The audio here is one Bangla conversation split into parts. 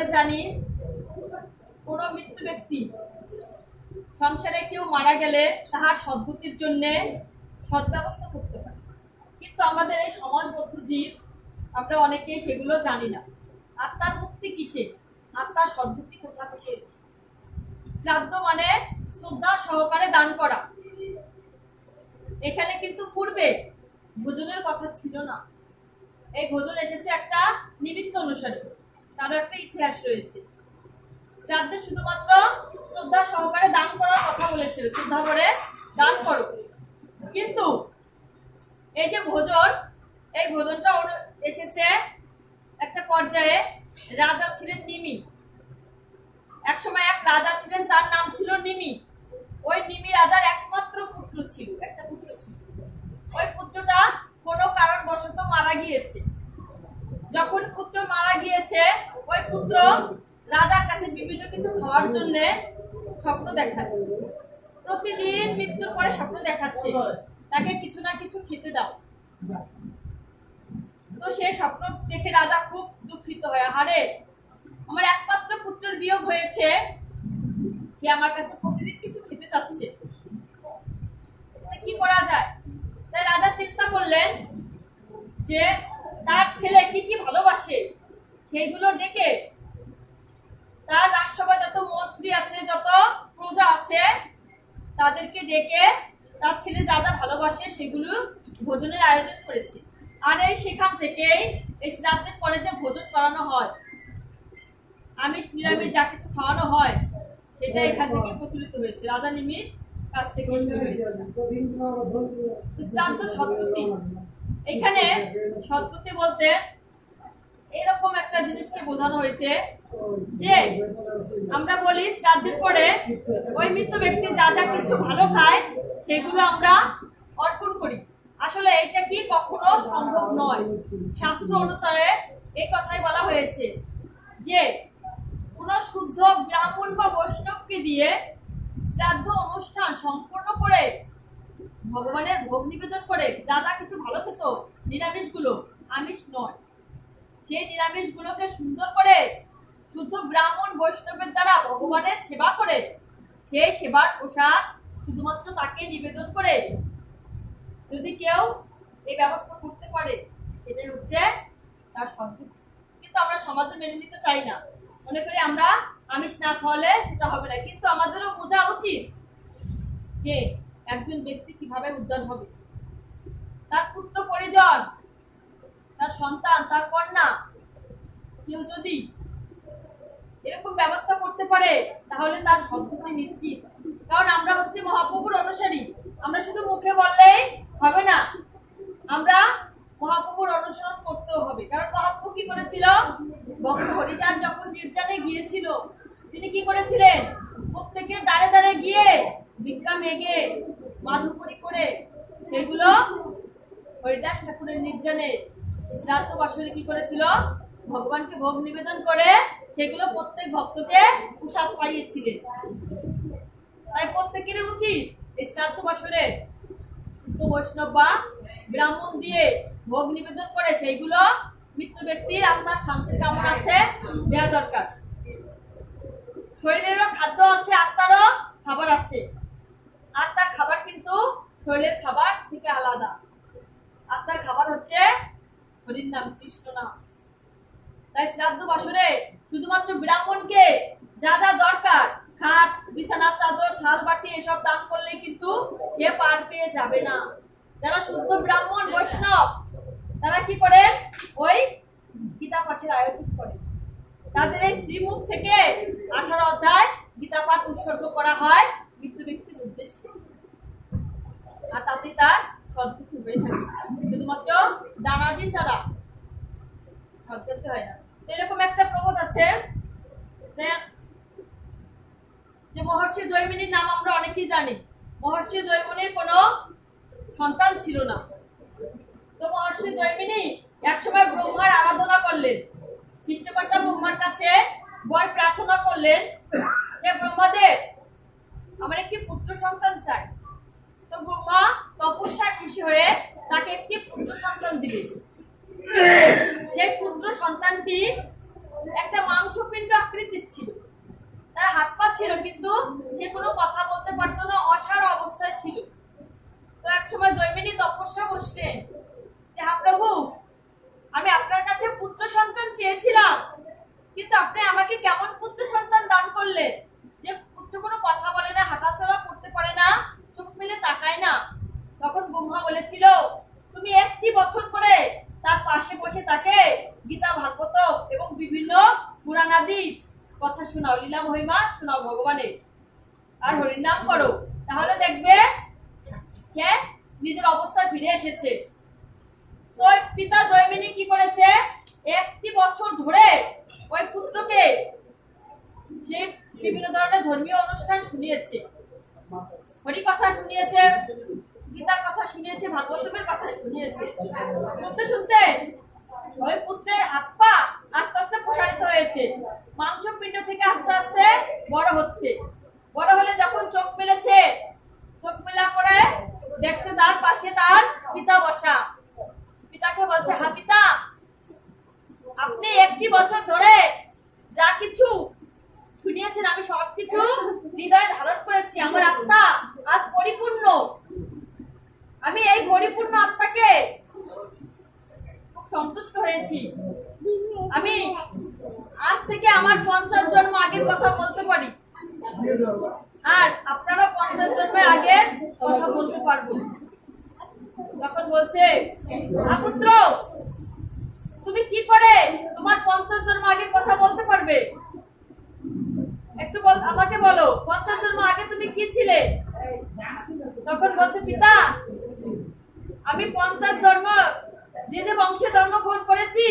আমরা জানি, কোনো মৃত্যু ব্যক্তি সংসারে কেউ মারা গেলে তাহার সদ্গতির জন্য সদ্ব্যবস্থা করতে হয় কিন্তু আমাদের এই সমাজবদ্ধ জীব আমরা অনেকেই সেগুলো জানি না। আত্মার মুক্তি কিসে? আত্মার সদ্গতি কোথা থেকে? শ্রাদ্ধ মানে শ্রদ্ধা সহকারে দান করা। এখানে কিন্তু পূর্বে ভোজনের কথা ছিল না। এই ভোজন এসেছে একটা নিমিত্ত অনুসারে। তারও একটা ইতিহাস রয়েছে। শ্রাদ্ধে শুধুমাত্র শ্রদ্ধা সহকারে দান করার কথা বলেছিল। শ্রদ্ধা করে দান করো। কিন্তু এই যে ভোজন, এই ভোজনটা এসেছে একটা পর্যায়ে রাজা ছিলেন নিমি। এক সময় এক রাজা ছিলেন, তার নাম ছিল নিমি। ওই নিমি রাজার একমাত্র পুত্র ছিল, একটা পুত্র ছিল। ওই পুত্রটা কোনো কারণবশত মারা গিয়েছে। যখন পুত্র মারা গিয়েছে, ওই পুত্র রাজার কাছে বিভিন্ন কিছু খাওয়ার জন্য স্বপ্ন দেখায়। প্রতিদিন মৃত্যুর পরে স্বপ্ন দেখাচ্ছে, তাকে কিছু না কিছু খেতে দাও। তো সে স্বপ্ন দেখে রাজা খুব দুঃখিত হয়। আহারে, আমার একমাত্র পুত্রের বিয়োগ হয়েছে, সে আমার কাছে প্রতিদিন কিছু খেতে চাচ্ছে কি করা যায়? তাই রাজা চিন্তা করলেন যে তার ছেলে কি কি ভালোবাসে সেইগুলো ডেকে তার রাজসভায় যত মন্ত্রী আছে যত প্রজা আছে তাদেরকে ডেকে তার ছেলে যা যা ভালোবাসে সেগুলো ভোজনের আয়োজন করেছে। আর এই সেখান থেকেই এই শ্রাদ্ধের পরে যে ভোজন করানো হয়। আমিষ নিরামিষ যা কিছু খাওয়ানো হয় সেটা এখান থেকে প্রচলিত হয়েছে। রাজা নিমির কাছ থেকে শ্রাদ্ধ সৎপতি এখানে সৎপতি বলতে এরকম একটা জিনিসকে বোঝানো হয়েছে যে আমরা বলি শ্রাদ্ধের পরে ওই মৃত ব্যক্তি যা যা কিছু ভালো খায়, সেগুলো আমরা অর্পণ করি। আসলে এটা কি কখনো সম্ভব নয়? শাস্ত্র অনুসারে এই কথাই বলা হয়েছে যে কোন শুদ্ধ ব্রাহ্মণ বা বৈষ্ণবকে দিয়ে শ্রাদ্ধ অনুষ্ঠান সম্পূর্ণ করে ভগবানের ভোগ নিবেদন করে যা যা কিছু ভালো খেত, নিরামিষগুলো আমিষ নয়। সেই নিরামিষগুলোকে সুন্দর করে শুদ্ধ ব্রাহ্মণ বৈষ্ণবের দ্বারা ভগবানের সেবা করে, সেই সেবার প্রসাদ শুধুমাত্র তাকে নিবেদন করে। যদি কেউ এই ব্যবস্থা করতে পারে, সেটাই হচ্ছে তার সন্তুষ্ট কিন্তু আমরা সমাজে মেনে নিতে চাই না। মনে করি আমরা আমিষ না খাওয়ালে সেটা হবে না। কিন্তু আমাদেরও বোঝা উচিত যে একজন ব্যক্তি কীভাবে উদ্ধার হবে? তার পুত্র পরিজন, তার সন্তান, তার কন্যা, কেউ যদি এরকম ব্যবস্থা করতে পারে, তাহলে তার সদ্গতি নিশ্চিত। কারণ আমরা হচ্ছে মহাপ্রভুর অনুসারী। আমরা শুধু মুখে বললেই হবে না, আমরা মহাপ্রভুর অনুসরণ করতেও হবে। কারণ মহাপ্রভু কি করেছিল? ভক্ত হরিদাস যখন নির্জানে গিয়েছিল, তিনি কি করেছিলেন? প্রত্যেকের দাঁড়ে দাঁড়ে গিয়ে ভিক্ষা মেঘে মাধুকরি করে সেগুলো হরিদাস ঠাকুরের নির্জনে শ্রাদ্ধ বছরে কি করেছিল? ভগবানকে ভোগ নিবেদন করে সেগুলো প্রত্যেক ভক্তকে প্রসাদ পাইয়েছিলেন। তাই প্রত্যেকের উচিত এই শ্রাদ্ধ বছরে শুদ্ধ বৈষ্ণব বা ব্রাহ্মণ দিয়ে ভোগ নিবেদন করে সেইগুলো মৃত্যু ব্যক্তির আত্মার শান্তির কামনার্থে দেওয়া দরকার। শরীরেরও খাদ্য আছে, আত্মারও খাবার আছে। আত্মার খাবার কিন্তু শরীরের খাবার থেকে আলাদা। আত্মার খাবার হচ্ছে হরির নাম, কৃষ্ণ নাম। তাই শ্রাদ্ধ বাসরে শুধুমাত্র ব্রাহ্মণকে যা যা দরকার, খাট, বিছানা, চাদর, থাল, বাটি, এসব দান করলে কিন্তু সে পার পেয়ে যাবে না। যারা শুদ্ধ ব্রাহ্মণ, বৈষ্ণব, তারা কি করে? ওই গীতা পাঠের আয়োজন করে। তাদের এই শ্রীমুখ থেকে আঠারো অধ্যায় গীতা পাঠ উৎসর্গ করা হয়। উদ্দেশ্যে। আর তাতে তার সদ্গতি হয়ে থাকে। শুধুমাত্র দানাদি ছাড়া সদ্গতি হয় না। তো এরকম একটা প্রবাদ আছে যে মহর্ষি জৈমিনীর নাম আমরা অনেকেই জানি। মহর্ষি জৈমিনীর কোনো সন্তান ছিল না। তো মহর্ষি জৈমিনী একসময় ব্রহ্মার আরাধনা করলেন। সৃষ্টিকর্তা ব্রহ্মার কাছে বর প্রার্থনা করলেন যে, ব্রহ্মাদেব আমার একটি পুত্র সন্তান চাই। তো ব্রহ্মা তপস্যায় খুশি হয়ে তাকে একটি পুত্র সন্তান দিলেন সেই পুত্র সন্তানটি একটা মাংসপিণ্ড ছিল। কিন্তু সে কোনো কথা বলতে পারতো না অসার অবস্থায় ছিল। তো এক সময় জৈমিনী তপস্যা বসলেন যে হা প্রভু, আমি আপনার কাছে পুত্র সন্তান চেয়েছিলাম, কিন্তু আপনি আমাকে কেমন পুত্র সন্তান দান করলেন যে পুত্র কোনো কথা বলে না হাঁটাচলা করতে পারে না চোখ মেলে তাকায় না তখন ব্রহ্মা বলেছিল তুমি একটি বছর করে তার পাশে বসে তাকে গীতা ভাগবত এবং বিভিন্ন পুরাণাদি কথা শোনাও, লীলা মহিমা শোনাও ভগবানের আর হরিনাম করো। তাহলে দেখবে সে নিজের অবস্থায় ফিরে এসেছে। তো পিতা জয়মিনী কি করেছে? একটি বছর ধরে ওই পুত্রকে সে বিভিন্ন ধরনের ধর্মীয় অনুষ্ঠান শুনিয়েছে। হরি কথা শুনিয়েছে। গীতার কথা শুনিয়েছে, ভাগবতমের কথা শুনিয়েছে। শুনতে শুনতে, ওই পুত্রের পা আস্তে আস্তে প্রসারিত হয়েছে। মাংস পিণ্ড থেকে আস্তে আস্তে বড় হচ্ছে। বড় হলে যখন চোখ মেলেছে, চোখ মেলা পরে দেখছে তার পাশে তার পিতা বসা। পিতাকে বলছে, হা পিতা, আপনি একটি বছর ধরে যা কিছু শুনিয়েছেন, আমি সবকিছু হৃদয়ে ধারণ করেছি। আমার আত্মা আজ পরিপূর্ণ আমি এই পরিপূর্ণ আত্মাকে খুব সন্তুষ্ট হয়েছি আমি আজ থেকে আমার পঞ্চাশ জন্ম আগের কথা বলতে পারি আর আপনারা পঞ্চাশ জন্মের আগের কথা বলতে পারব তখন বলছে "হা পুত্র তুমি কি করে তোমার পঞ্চাশ জন্ম আগের কথা বলতে পারবে একটু বল আমাকে বলো পঞ্চাশ জন্ম আগে তুমি কি ছিলে তখন বলছে পিতা আমি পঞ্চাশ জন্ম যে যে বংশে জন্মগ্রহণ করেছি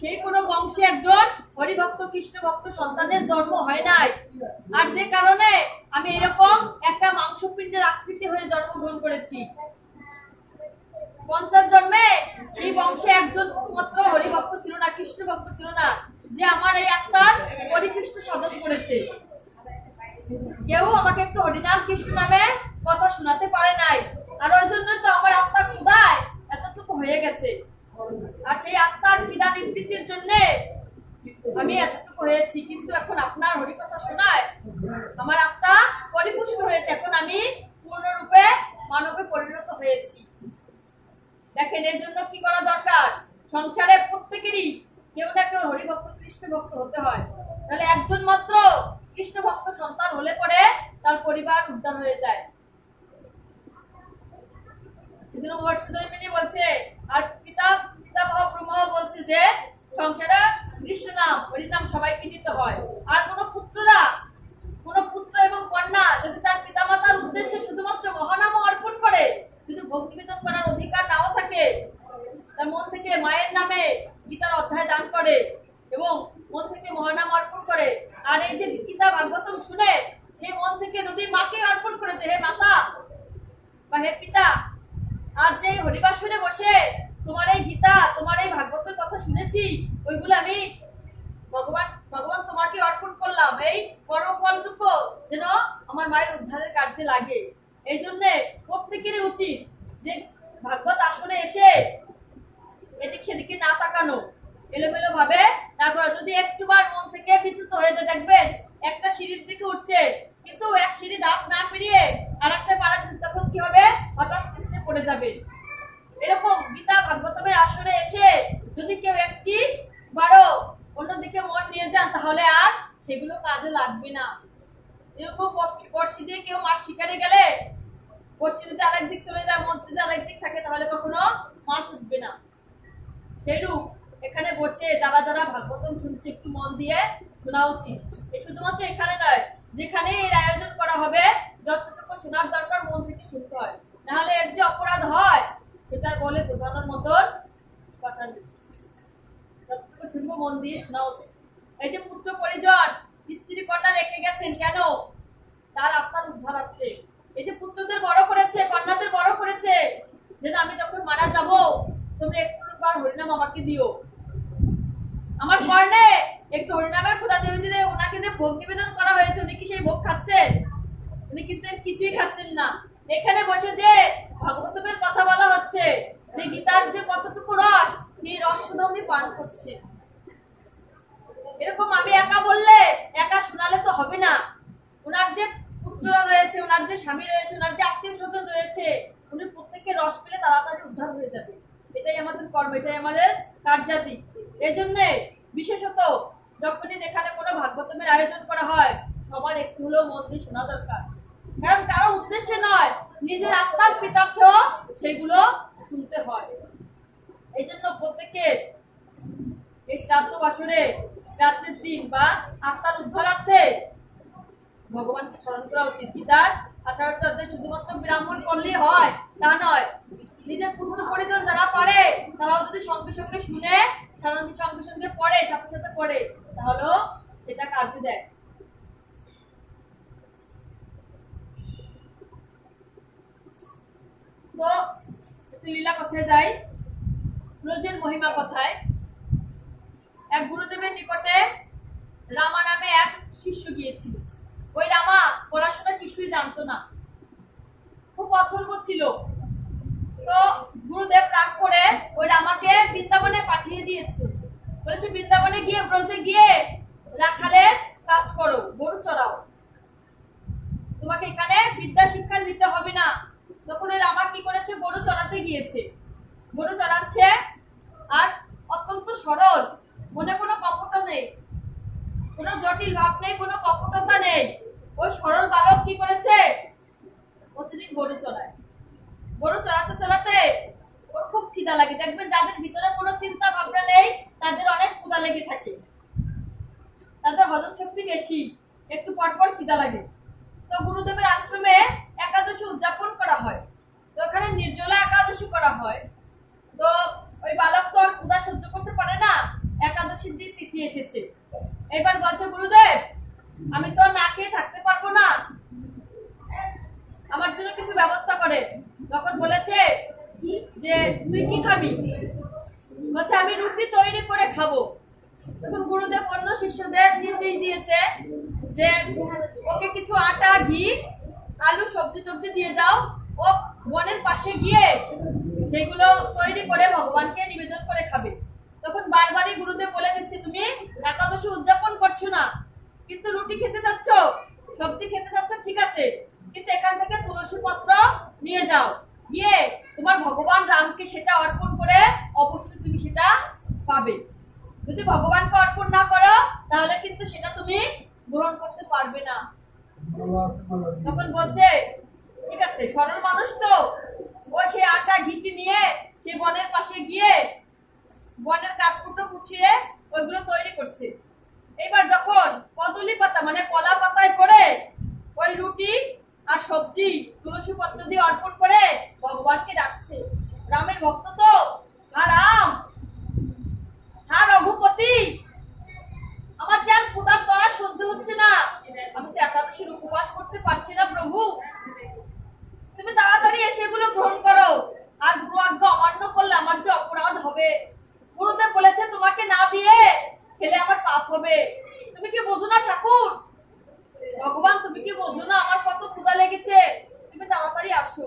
সেই কোন বংশে একজন হরিভক্ত কৃষ্ণ ভক্ত সন্তানের জন্ম হয় নাই। আর যে কারণে আমি এরকম একটা মাংসপিণ্ডের আকৃতি হয়ে জন্মগ্রহণ করেছি। পঞ্চাশ জন্মে সেই বংশে একজন মাত্র হরিভক্ত ছিল না, কৃষ্ণ ভক্ত ছিল না, যে আমার এই আত্মার পরিকৃষ্ট সাধন করেছে। কেউ আমাকে একটু হরিনাম কৃষ্ণ নামে কথা শোনাতে পারে নাই। আর ওই জন্য তো আমার আত্মা ক্ষুদায় এতটুকু হয়ে গেছে। আর সেই আত্মার খিদা নিবৃত্তির জন্য আমি এতটুকু হয়েছি, কিন্তু এখন আপনার হরিকথা শোনায়। আমার আত্মা পরিপুষ্ট হয়েছে। এখন আমি পূর্ণরূপে মানবে পরিণত হয়েছি। দেখেন, এর জন্য কি করা দরকার? সংসারে প্রত্যেকেরই কেউ না কেউ হরিভক্ত কৃষ্ণ ভক্ত হতে হয়। তাহলে একজন মাত্র কৃষ্ণ ভক্ত সন্তান হলে পরে তার পরিবার উদ্ধার হয়ে যায়। বলছে, আর পিতা ব্রহ্মাও বলছে যে সংসারে কৃষ্ণ নাম হরিনাম সবাইকে নিতে হয়। আর কোন পুত্ররা কোন পুত্র এবং কন্যা যদি তার পিতামাতার উদ্দেশ্যে শুধুমাত্র মহানাম অর্পণ করে কিন্তু ভোগ নিবেদন করার অধিকার নাও থাকে তার মন থেকে মায়ের নামে গীতার অধ্যায় দান করে এবং মন থেকে মহানাম অর্পণ করে আর এই যে গীতা ভাগবতম শুনে সেই মন থেকে যদি মাকে অর্পণ করেছে হে মাতা বা হে পিতা আর যে হরিবাসনে বসে তোমার এই গীতা তোমার এই ভাগবতের কথা শুনেছি ওইগুলো আমি ভগবান ভগবান তোমাকে অর্পণ করলাম এই কর্মফলটুকু যেন আমার মায়ের উদ্ধারের কার্যে লাগে এই জন্য উচিত যে ভাগবত আসনে এসে এদিক সেদিকে না তাকানো এলোমেলো ভাবে না করা। যদি একটুবার মন থেকে বিচ্যুত হয়ে যায়, দেখবেন একটা সিঁড়ির দিকে উঠছে, কিন্তু এক সিঁড়ি ধাপ না পেরিয়ে আর একটা পাড়া তখন কি হবে? হঠাৎ পিছনে পড়ে যাবে। এরকম গীতা ভাগবতমের আসনে এসে যদি কেউ একটি বারো অন্যদিকে মন নিয়ে যান, তাহলে আর সেগুলো কাজে লাগবে না। এরকম বর্ষি দিয়ে কেউ মাছ শিকারে গেলে বর্ষি যদি আরেক দিক চলে যায় মন যদি আরেক দিক থাকে, তাহলে কখনো মাছ উঠবে না। সেইরূপ এখানে বসে যারা যারা ভাগবতম শুনছে, একটু মন দিয়ে শোনা উচিত। এই শুধুমাত্র এখানে নয়, যেখানে এর আয়োজন করা হবে, যতটুকু শোনার দরকার, মন থেকে শুনতে হয়। নাহলে এর যে অপরাধ হয়, সেটার বলে বোঝানোর মতন কথা যতটুকু শুনব, মন দিয়ে শোনা উচিত। এই যে পুত্র পরিজন, স্ত্রী কন্যা রেখে গেছেন কেন? তার আত্মার উদ্ধারার্থে। এই যে পুত্রদের বড় করেছে, কন্যাদের বড় করেছে, যেন আমি যখন মারা যাব, তোমরা একটু বার হরিনাম আমাকে দিও। আমার কর্ণে একটু হরিনামের খোদা দেবী দিলে ওনাকে যে ভোগ নিবেদন করা হয়েছে, উনি কি সেই ভোগ খাচ্ছেন? উনি কিন্তু কিছুই খাচ্ছেন না। এখানে বসে যে ভগবতমের কথা বলা হচ্ছে, যে গীতার যে কতটুকু রস, সেই রস শুধু উনি পান করছেন। এরকম আমি একা বললে, একা শোনালে তো হবে না। ওনার যে পুত্ররা রয়েছে, ওনার যে স্বামী রয়েছে, ওনার যে আত্মীয় স্বজন রয়েছে, উনি প্রত্যেকের রস পেলে তাড়াতাড়ি উদ্ধার হয়ে যাবে। এটাই আমাদের কর্ম, এটাই আমাদের কার্যাদি। এই জন্যে বিশেষত যখনই যেখানে কোনো ভাগবতমের আয়োজন করা হয়, সবার একটু হলেও মন দিয়ে শোনা দরকার। কারণ কারও উদ্দেশ্যে নয়, নিজের আত্মার পিতার্থেও সেগুলো শুনতে হয়। এই জন্য প্রত্যেকের এই শ্রাদ্ধ বাসরে, শ্রাদ্ধের দিন বা আত্মার উদ্ধারার্থে ভগবানকে স্মরণ করা উচিত। গীতার আঠারোটা অধ্যায় শুধুমাত্র ব্রাহ্মণ করলেই হয়, তা নয়, নিজের পুত্র পরিজন যারা পারে, তারাও যদি সঙ্গে সঙ্গে শুনে সঙ্গে সঙ্গে সঙ্গে পড়ে, সাথে সাথে পড়ে, তাহলেও সেটা কাজে দেয়। তো, একটু লীলা কথায় যাই। ব্রজের মহিমা কথায়? এক গুরুদেবের নিকটে রামা নামে এক শিষ্য গিয়েছিল। ওই রামা, পড়াশোনা কিছুই জানতো না। খুব অথর্ব ছিল। তো গুরুদেব রাগ করে ওই রামাকে বৃন্দাবনে পাঠিয়ে দিয়েছে। বলেছে, বৃন্দাবনে গিয়ে ব্রজে গিয়ে রাখালের কাজ করো, গরু চড়াও। তোমাকে এখানে বিদ্যা শিক্ষা নিতে হবে না। তখন ওই রামা কি করেছে? গরু চড়াতে গিয়েছে। গরু চড়াচ্ছে আর অত্যন্ত সরল, মনে কোনো কপট নেই। কোনো জটিল ভাব নেই, কোনো কপটতা নেই। ওই সরল বালক কি করেছে? প্রতিদিন গরু চড়ায়। গরু চড়াতে চড়াতে ওর খুব খিদা লাগে। দেখবেন যাদের ভিতরে কোনো চিন্তা ভাবনা নেই, তাদের অনেক ক্ষুদা লেগে থাকে। তাদের হজম শক্তি বেশি। একটু পর পর খিদা লাগে। তো গুরুদেবের আশ্রমে একাদশী উদযাপন করা হয়। তো ওখানে নির্জলা একাদশী করা হয়। তো ওই বালক তো আর ক্ষুদা সহ্য করতে পারে না। একাদশীর দিন তিথি এসেছে। এবার বলছে, গুরুদেব, আমি তো না খেয়ে থাকতে পারব না। আমার জন্য কিছু ব্যবস্থা করে। তখন বলেছে যে, তুই কি খাবি? বলছে, আমি রুটি তৈরি করে খাব। তখন গুরুদেব অন্য শিষ্যদের নির্দেশ দিয়েছে যে, ওকে কিছু আটা, ঘি, আলু সবজি টবজি দিয়ে দাও। ও বনের পাশে গিয়ে সেগুলো তৈরি করে ভগবানকে নিবেদন করে খাবে। বারবারই গুরুদেব বলে দিচ্ছে, তুমি একাদশী উদযাপন করছ না। কিন্তু রুটি খেতে চাচ্ছ সবজি খেতে চাচ্ছ ঠিক আছে। কিন্তু এখান থেকে তুলসী পত্র নিয়ে যাও। গিয়ে তোমার ভগবান রামকে সেটা অর্পণ করে অবশ্যই তুমি সেটা পাবে। যদি ভগবানকে অর্পণ না করো, তাহলে কিন্তু সেটা তুমি গ্রহণ করতে পারবে না। তখন বলছে, ঠিক আছে, সরল মানুষ তো। ও সেই আটা ঘিটি নিয়ে সে বনের পাশে গিয়ে বনের কাঠকুটো উঠিয়ে ওইগুলো তৈরি করছে। এবার যখন কদলি পাতা মানে কলা পাতায় করে ওই রুটি আর সবজি, তুলসী পত্র দিয়ে অর্পণ করে ভগবানকে ডাকছে। রামের ভক্ত তো আর রাম রঘুপতি, আমার সহ্য হচ্ছে না। আমি তো একাদশীর উপবাস করতে পারছি না প্রভু। তুমি তাড়াতাড়ি এসে এগুলো গ্রহণ করো। আর গুরু আজ্ঞা অমান্য করলে আমার যে অপরাধ হবে। গুরুদেব বলেছে তোমাকে না দিয়ে খেলে আমার পাপ হবে। তুমি কি বোঝো না ঠাকুর? ভগবান, তুমি কি বোঝো না? আমার কত ক্ষুদা লেগেছে। তুমি তাড়াতাড়ি আসো।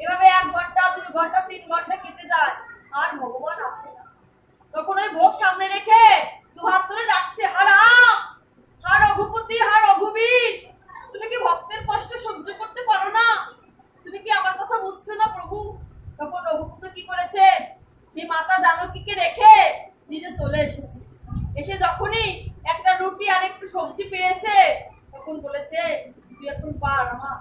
এভাবে এক ঘণ্টা, দুই ঘণ্টা, তিন ঘণ্টা কেটে যায়, আর ভগবান আসে না। তখন ওই ভোগ সামনে রেখে দু হাত ধরে ডাকছে, হারাম! হা রঘুপতি হা রঘুবীর! তুমি কি ভক্তের কষ্ট সহ্য করতে পারো না তুমি কি আমার কথা বুঝছ না প্রভু তখন রঘুপতি কি করেছে যে মাতা জানকীকে রেখে নিজে চলে এসেছে এসে যখনই একটা রুটি আর একটু সবজি পেয়েছে তখন বলেছে তুই এখন পার রামা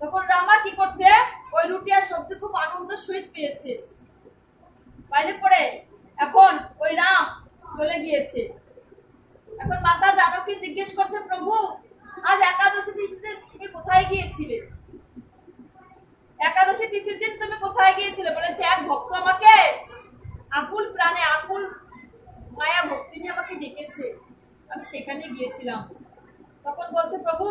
তখন রামা কি করছে ওই রুটি আর সবজি খুব আনন্দ সহিত পেয়েছে বাইরে পড়ে এখন ওই রাম চলে গিয়েছে এখন মাতা জানকী জিজ্ঞেস করছে প্রভু আজ একাদশী তিথিতে তুমি কোথায় গিয়েছিলে একাদশী তিথির দিন তুমি কোথায় গিয়েছিলে বলেছে এক ভক্ত আমাকে আকুল প্রাণে আকুল মায়া ভক্তি নিয়ে আমাকে ডেকেছে আমি গিয়েছিলাম তখন বলছে, প্রভু,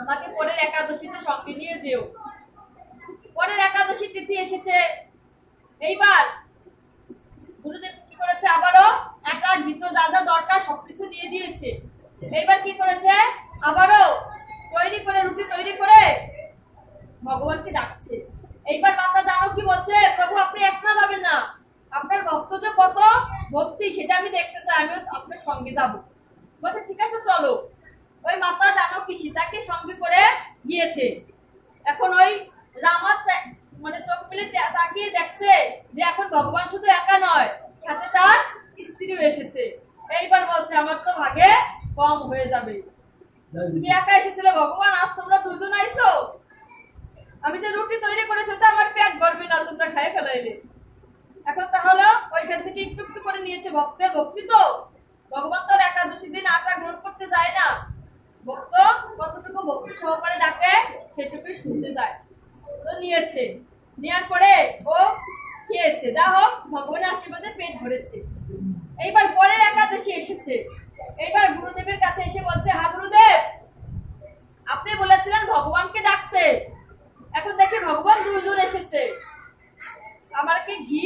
আমাকে পরের একাদশীতে সঙ্গে নিয়ে যেও। পরের একাদশী তিথি এসেছে। এইবার গুরুদেব কি করেছে? আবারও একটা গীত যা যা দরকার সবকিছু দিয়ে দিয়েছে। এইবার কি করেছে? আবারও তৈরি করে, রুটি তৈরি করে ভগবানকে ডাকছে। এইবার মাতা জানো কি বলছে? প্রভু, আপনি এক যাবেন না। আপনার ভক্ত যে কত ভক্তি, সেটা আমি দেখতে চাই। আমিও আপনার সঙ্গে যাব। বলছে, ঠিক আছে, চলো। ওই মাতা জানো কি সীতাকে সঙ্গে করে গিয়েছে। এখন ওই রামার মানে চোখ মেলে তাকিয়ে দেখছে যে এখন ভগবান শুধু একা নয়, সাথে তার স্ত্রীও এসেছে। এইবার বলছে, আমার তো ভাগে কম হয়ে যাবে। তুমি একা এসেছিলে ভগবান, আজ তোমরা দুজন আইছো? আমি যে রুটি তৈরি করেছি তো আমার পেট ভরবে না, তোমরা খাই ফেলাইলে। এখন তাহলে ওইখান থেকে একটু একটু করে নিয়েছে ভক্তের ভক্তি তো? ভগবান তো আর একাদশী দিন আটা গ্রহণ করতে যায় না। ভক্ত কতটুকু ভক্তি সহকারে ডাকে, সেটুকুই শুনতে যায়। তো নিয়েছে। নেওয়ার পরে ও খেয়েছে। যা হোক, ভগবানের আশীর্বাদে পেট ভরেছে। এইবার পরের একাদশী এসেছে। এইবার গুরুদেবের কাছে এসে বলছে, হা গুরুদেব, আপনি বলেছিলেন ভগবানকে ডাকতে। এখন দেখি ভগবান দুইজন এসেছে। আমাকে ঘি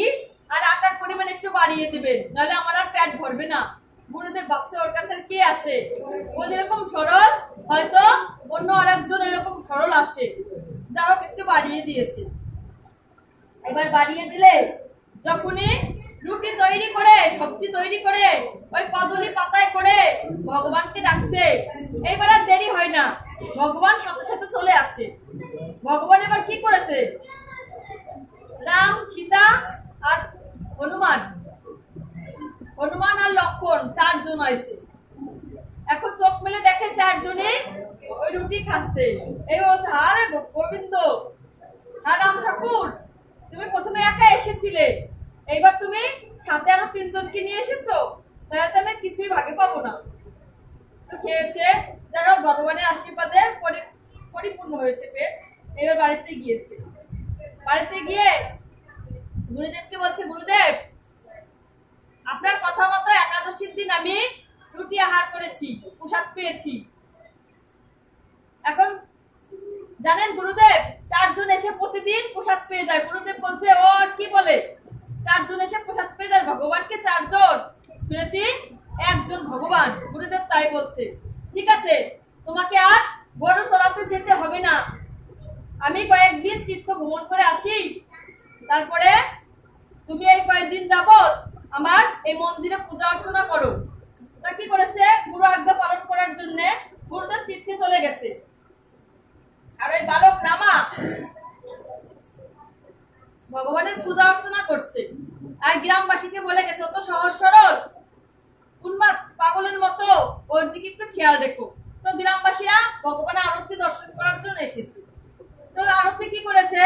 আর আটার পরিমাণ একটু বাড়িয়ে দিবেন। নাহলে আমার আর পেট ভরবে না। গুরুদেব ভাবছে ওর কাছে কে আসে? ও যেরকম সরল, হয়তো অন্য আরেকজন এরকম সরল আসে। যা হোক, একটু বাড়িয়ে দিয়েছে। এবার বাড়িয়ে দিলে যখনই রুটি তৈরি করে, সবজি তৈরি করে, ওই কদলি পাতায় করে ভগবানকে ডাকছে। এইবার আর দেরি হয় না। ভগবান সাথে সাথে চলে আসে। ভগবান এবার কি করেছে? রাম, সীতা আর হনুমান হনুমান আর লক্ষণ চারজন হয়েছে। এখন চোখ মেলে দেখে চারজনই ওই রুটি খাচ্ছে। এই বলছে আরে গোবিন্দ রাম ঠাকুর, তুমি প্রথমে একা এসেছিলে। এইবার তুমি সাথে আরও তিনজনকে নিয়ে এসেছ, তাহলে তো আমি কিছুই ভাগে পাবো না। তো খেয়েছে, যারা ভগবানের আশীর্বাদে পরি- পরিপূর্ণ হয়েছে পেট এবার বাড়িতে গিয়েছে। বাড়িতে গিয়ে গুরুদেবকে বলছে, গুরুদেব আপনার কথা মতো একাদশীর দিন আমি রুটি আহার করেছি, প্রসাদ পেয়েছি। এখন জানেন গুরুদেব, চারজন এসে প্রতিদিন প্রসাদ পেয়ে যায়। গুরুদেব বলছে, ও কি বলে? চারজন এসে প্রসাদ পেয়ে যায় ভগবানকে চারজন? শুনেছি, একজন ভগবান। গুরুদেব তাই বলছে। ঠিক আছে, তোমাকে আর বড় চড়াতে যেতে হবে না। আমি কয়েকদিন তীর্থ ভ্রমণ করে আসি, তারপরে তুমি এই কয়েকদিন যাবত আমার এই মন্দিরে পূজা অর্চনা করো। তা কি করেছে? গুরু আজ্ঞা পালন করার জন্য গুরুদেব তীর্থে চলে গেছে। আর ওই বালক রামা ভগবানের পূজা অর্চনা করছে। আর গ্রামবাসীকে বলে গেছে, অত সহজ সরল। উন্মাদ পাগলের মতো ওর দিকে একটু খেয়াল রেখো। তো গ্রামবাসীরা ভগবানের আরতি দর্শন করার জন্য এসেছে। তো আরতি কি করেছে?